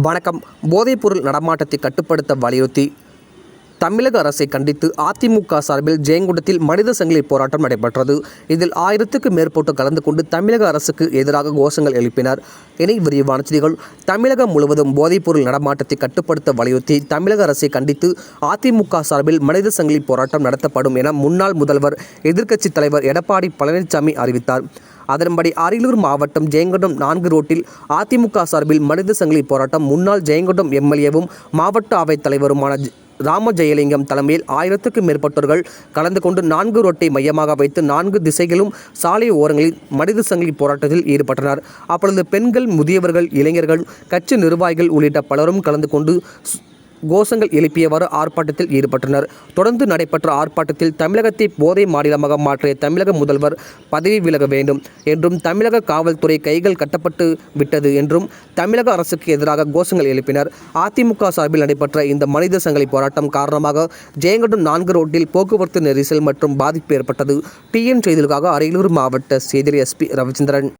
வணக்கம். போதைப்பொருள் நடமாட்டத்தை கட்டுப்படுத்த வலியுறுத்தி தமிழக அரசை கண்டித்து அதிமுக சார்பில் ஜெயங்குண்டத்தில் மனித சங்கிலி போராட்டம் நடைபெற்றது. இதில் ஆயிரத்துக்கு மேற்பட்டோர் கலந்து கொண்டு தமிழக அரசுக்கு எதிராக கோஷங்கள் எழுப்பினர். இனி விரிவான செய்திகள். தமிழகம் முழுவதும் போதைப்பொருள் நடமாட்டத்தை கட்டுப்படுத்த வலியுறுத்தி தமிழக அரசை கண்டித்து அதிமுக சார்பில் மனித சங்கிலி போராட்டம் நடத்தப்படும் என முன்னாள் முதல்வர் எதிர்க்கட்சித் தலைவர் எடப்பாடி பழனிசாமி அறிவித்தார். அதன்படி அரியலூர் மாவட்டம் ஜெயங்கொண்டம் நான்கு ரோட்டில் அதிமுக சார்பில் மனித சங்கிலி போராட்டம். முன்னாள் ஜெயங்கொண்டம் எம்எல்ஏவும் மாவட்ட அவைத் தலைவருமான ஜ- ராம ஜெயலிங்கம் தலைமையில் ஆயிரத்துக்கும் மேற்பட்டோர்கள் கலந்து கொண்டு நான்கு ரோட்டை மையமாக வைத்து நான்கு திசைகளும் சாலை ஓரங்களில் மனித சங்கிலி போராட்டத்தில் ஈடுபட்டனர். அப்பொழுது பெண்கள் முதியவர்கள் இளைஞர்கள் கட்சி நிர்வாகிகள் உள்ளிட்ட பலரும் கலந்து கொண்டு கோஷங்கள் எழுப்பியவாறு ஆர்ப்பாட்டத்தில் ஈடுபட்டனர். தொடர்ந்து நடைபெற்ற ஆர்ப்பாட்டத்தில் தமிழகத்தை போதை மாநிலமாக மாற்றிய தமிழக முதல்வர் பதவி விலக வேண்டும் என்றும் தமிழக காவல்துறை கைகள் கட்டப்பட்டு விட்டது என்றும் தமிழக அரசுக்கு எதிராக கோஷங்கள் எழுப்பினர். அதிமுக சார்பில் நடைபெற்ற இந்த மனித சங்கிலி போராட்டம் காரணமாக ஜெயங்கொண்டம் நான்கு ரோட்டில் போக்குவரத்து நெரிசல் மற்றும் பாதிப்பு ஏற்பட்டது. டிஎன் செய்திகளுக்காக அரியலூர் மாவட்ட செய்தி எஸ்பி ரவிச்சந்திரன்.